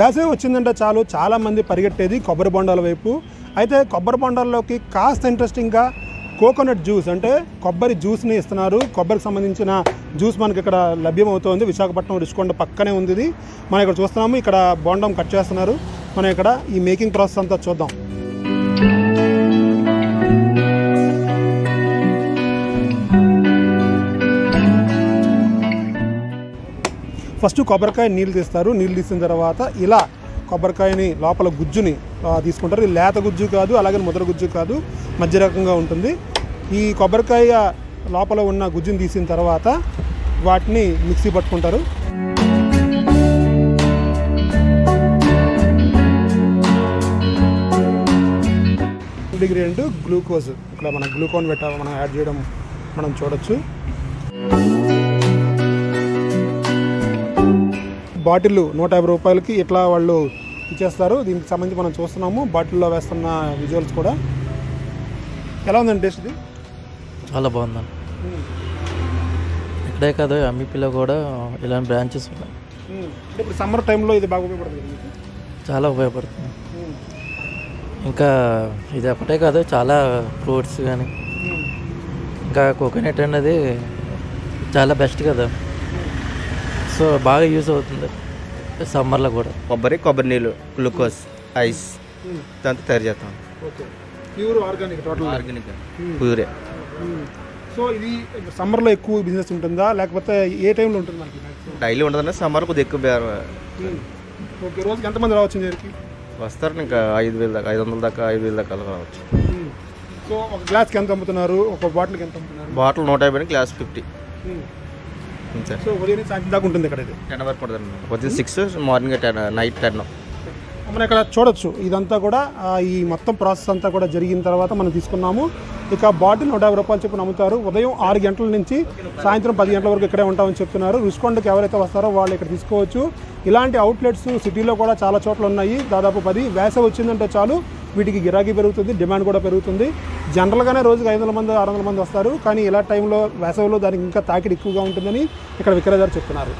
వేసవి వచ్చిందంటే చాలు. చాలామంది పరిగెట్టేది కొబ్బరి బొండాల వైపు. అయితే కొబ్బరి బొండాల్లోకి కాస్త ఇంట్రెస్టింగ్గా కోకోనట్ జ్యూస్ అంటే కొబ్బరి జ్యూస్ని ఇస్తున్నారు. కొబ్బరికి సంబంధించిన జ్యూస్ మనకి ఇక్కడ లభ్యమవుతోంది. విశాఖపట్నం రుషికొండ పక్కనే ఉంది ఇది. మనం ఇక్కడ చూస్తున్నాము. ఇక్కడ బొండం కట్ చేస్తున్నారు. మనం ఇక్కడ ఈ మేకింగ్ ప్రాసెస్ అంతా చూద్దాం. ఫస్ట్ కొబ్బరికాయ నీళ్ళు తీస్తారు. నీళ్ళు తీసిన తర్వాత ఇలా కొబ్బరికాయని లోపల గుజ్జుని తీసుకుంటారు. ఇది లేత గుజ్జు కాదు అలాగే ముద్ర గుజ్జు కాదు. మధ్య రకంగా ఉంటుంది. ఈ కొబ్బరికాయ లోపల ఉన్న గుజ్జుని తీసిన తర్వాత వాటిని మిక్సీ పట్టుకుంటారు. Ingredient glucose. ఇక్కడ మన గ్లూకోన్ పెట్ట మనం యాడ్ చేయడం మనం చూడొచ్చు. బాటిల్ నూట యాభై రూపాయలకి ఇట్లా వాళ్ళు ఇచ్చేస్తారు? దీనికి సంబంధించి మనం చూస్తున్నాము. బాటిల్లో వేస్తున్న విజువల్స్ కూడా. ఎలా ఉందండి టేస్ట్ ఇది? చాలా బాగుందండి. ఇక్కడే కాదు ఎంఈపీలో కూడా ఇలాంటి బ్రాంచెస్ ఉన్నాయి. ఇప్పుడు సమ్మర్ టైంలో ఇది బాగా ఉపయోగపడుతుంది. చాలా ఉపయోగపడుతుంది. ఇంకా ఇది ఒకటే కాదు చాలా ఫ్రూట్స్ కానీ. ఇంకా కోకోనట్ అనేది చాలా బెస్ట్ కదా. సో బాగా యూస్ అవుతుంది. సమ్మర్లో కూడా. కొబ్బరి కొబ్బరి నీళ్ళు గ్లూకోజ్ ఐస్ దాంతో తయారు చేస్తాం. Okay. Pure organic total. Organic. ప్యూరే. So ఇది సమ్మర్లో ఎక్కువ బిజినెస్ ఉంటుందా? లేకపోతే ఏ టైంలో ఉంటుంది? డైలీ ఉండదన్న సమ్మర్ కొద్దిగా ఎక్కువ బేరం. ఓకే రోజుకి ఎంతమంది రావచ్చు దగ్గరికి వస్తారు ఇంకా ఐదు వేల దాకా ఐదు వందల దాకా ఐదు వేల దాకా అలా రావచ్చు. సో ఒక గ్లాస్కి ఎంత అమ్ముతున్నారు? ఒక బాటిల్కి ఎంత అమ్ముతున్నారు? బాటిల్ నూట యాభై గ్లాస్ ఫిఫ్టీ. సో ఉదయం సాయంత్రం దాకా ఉంటుంది ఇక్కడ ఇది. Ten six morning ten night ten మనం ఇక్కడ చూడొచ్చు. ఇదంతా కూడా ఈ మొత్తం ప్రాసెస్ అంతా కూడా జరిగిన తర్వాత మనం తీసుకున్నాము. ఇక బాటిల్ నూట యాభై రూపాయలు చెప్పి అమ్ముతారు ఉదయం ఆరు గంటల నుంచి సాయంత్రం పది గంటల వరకు ఇక్కడే ఉంటామని చెప్తున్నారు. రుషికొండకి ఎవరైతే వస్తారో వాళ్ళు ఇక్కడ తీసుకోవచ్చు. ఇలాంటి అవుట్లెట్స్ సిటీలో కూడా చాలా చోట్ల ఉన్నాయి. దాదాపు పది. వేసవి వచ్చిందంటే చాలు. వీటికి గిరాకీ పెరుగుతుంది డిమాండ్ కూడా పెరుగుతుంది. జనరల్గానే రోజుకి ఐదు వందల మంది ఆరు వందల మంది వస్తారు. కానీ ఇలా టైంలో వేసవిలో దానికి ఇంకా తాకిడి ఎక్కువగా ఉంటుందని ఇక్కడ విక్రయదారు చెప్తున్నారు.